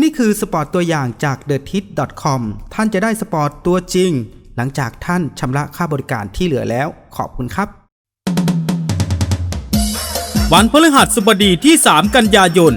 นี่คือสปอร์ตตัวอย่างจาก t h e t i t c o m ท่านจะได้สปอร์ตตัวจริง หลังจากท่านชำระค่าบริการที่เหลือแล้ว ขอบคุณครับ วันพฤหัสบดีที่ 3 กันยายน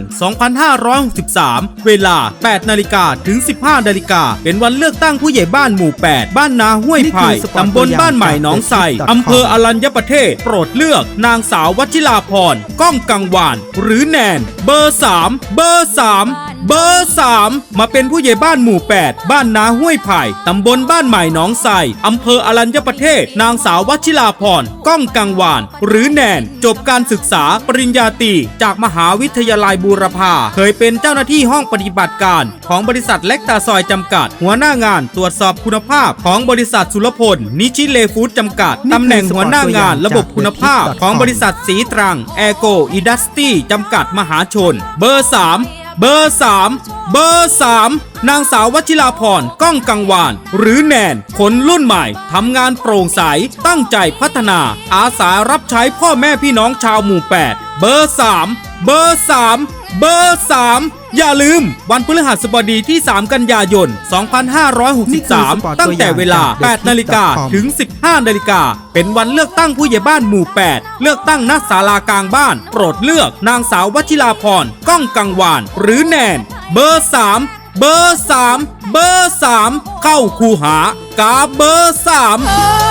2563 เวลา 8 นาฬิกาถึง 15 นาฬิกา เป็นวันเลือกตั้งผู้ใหญ่บ้านหมู่ 8 บ้านนาห้วยนี่ไผ่คือสปอร์ตตำบลบ้านใหม่หนองไทรตัวอย่างจากอำเภออรัญญประเทศ โปรดเลือกนางสาววัชิราพร ก้องกังวาน หรือแนน เบอร์ 3 เบอร์ 3 เบอร์ 3 มาเป็นผู้ใหญ่บ้านหมู่ 8 บ้านนาห้วยไผ่ตำบลบ้านใหม่หนองไทรอำเภออรัญญประเทศ นางสาววัชิราพรก้องกังวาน หรือแนน จบการศึกษาปริญญาตรีจากมหาวิทยาลัยบูรพา เคยเป็นเจ้าหน้าที่ห้องปฏิบัติการของบริษัทเล็กตาซอยจำกัด หัวหน้างานตรวจสอบคุณภาพของบริษัทสุรพล นิชิเลฟู้ดจำกัดตำแหน่งหัวหน้างานระบบคุณภาพของบริษัทสีตรังแอโกอิดัสตี้จำกัดมหาชน เบอร์ 3 เบอร์ 3 เบอร์ 3 นางสาววชิราพรก้องกังวาน หรือแนนคนรุ่นใหม่ทำงานโปร่งใสตั้งใจพัฒนา อาสารับใช้พ่อแม่พี่น้องชาวหมู่ 8 เบอร์ 3 เบอร์ 3 เบอร์ 3 อย่าลืม วันพฤหัสบดีที่ 3 กันยายนนี่คือสปอร์ต2563 ตั้งแต่เวลาตัวอย่างจาก8นาฬิกา TheTip.com ถึง 15 นาฬิกา เป็นวันเลือกตั้งผู้ใหญ่บ้านหมู่ 8 เลือกตั้งณศาลากลางบ้าน โปรดเลือกนางสาววชิราพรก้องกังวาน หรือแนน เบอร์ 3 เบอร์ 3 เบอร์ 3 เข้าคูหากาเบอร์ 3